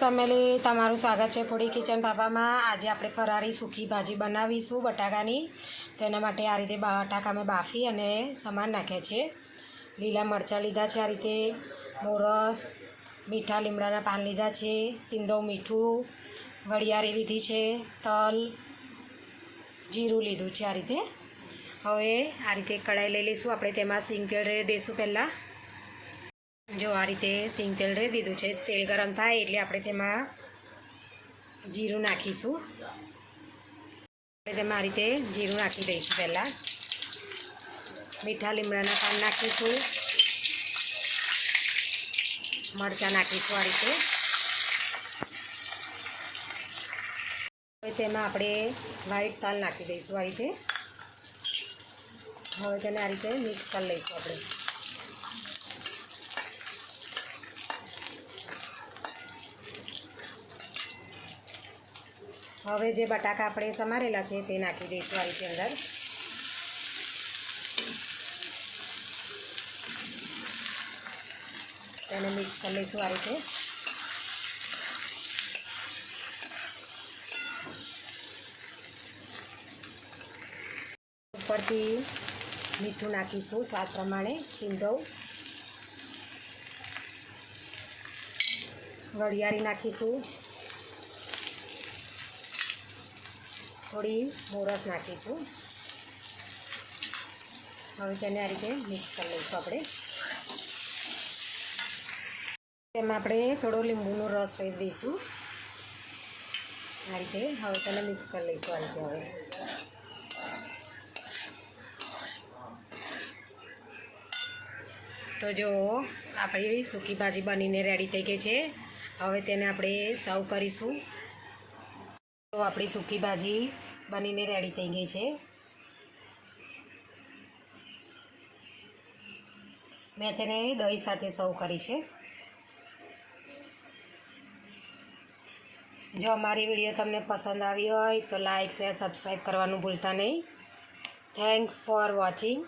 Family તમારું સ્વાગત છે ફૂડી કિચન પાપામાં. આજે આપણે ફરારી સૂકી ભાજી બનાવીશું બટાકાની. તેના માટે આ રીતે બટાકા મેં બાફી અને સમાન નાખ્યા છે. લીલા મરચાં લીધા છે આ રીતે. મોરસ, મીઠા લીમડાના પાન લીધા છે. સિંધો મીઠું વરિયાળી લીધી છે, તલ, જીરું લીધું છે આ રીતે. હવે આ રીતે કઢાઈ લઈ લઈશું. આપણે તેમાં સિંગ તેલ દઈશું પહેલાં. જો આ રીતે સિંગ તેલ રેડી દીધું છે, તેલ ગરમ થાય એટલે આપણે તેમાં જીરું નાખીશું. આપણે તેમાં આ રીતે જીરું નાખી દઈશું પહેલાં. મીઠા લીમડાના પાન નાખીશું. મરચાં નાખીશું આ રીતે. હવે તેમાં આપણે વ્હાઈટ તાલ નાખી દઈશું આ રીતે. હવે તેને આ રીતે મિક્સ કરી લઈશું આપણે. હવે જે બટાકા આપણે સમારેલા છે તે નાખી દઈશું આ રીતે અંદર. તેને મિક્સ કરી લઈશું આ રીતે. ઉપરથી મીઠું નાખીશું સ્વાદ પ્રમાણે સિંધવ. વરિયાળી નાખીશું. થોડી મોરસ નાખીશું. હવે તેને આ રીતે મિક્સ કરી લઈશું આપણે. તેમાં આપણે થોડો લીંબુનો રસ રહી દઈશું. આ રીતે હવે તેને મિક્સ કરી લઈશું આ રીતે હવે. તો જો આપણી સૂકી ભાજી બનીને રેડી થઈ ગઈ છે. હવે તેને આપણે સર્વ કરીશું. તો આપણી સૂકી ભાજી બનીને રેડી થઈ ગઈ છે. મેં તેને દહીં સાથે સર્વ કરી છે. જો અમારી વીડિયો તમને પસંદ આવી હોય તો લાઇક શેર, સબસ્ક્રાઈબ કરવાનું ભૂલતા નહીં. Thanks for watching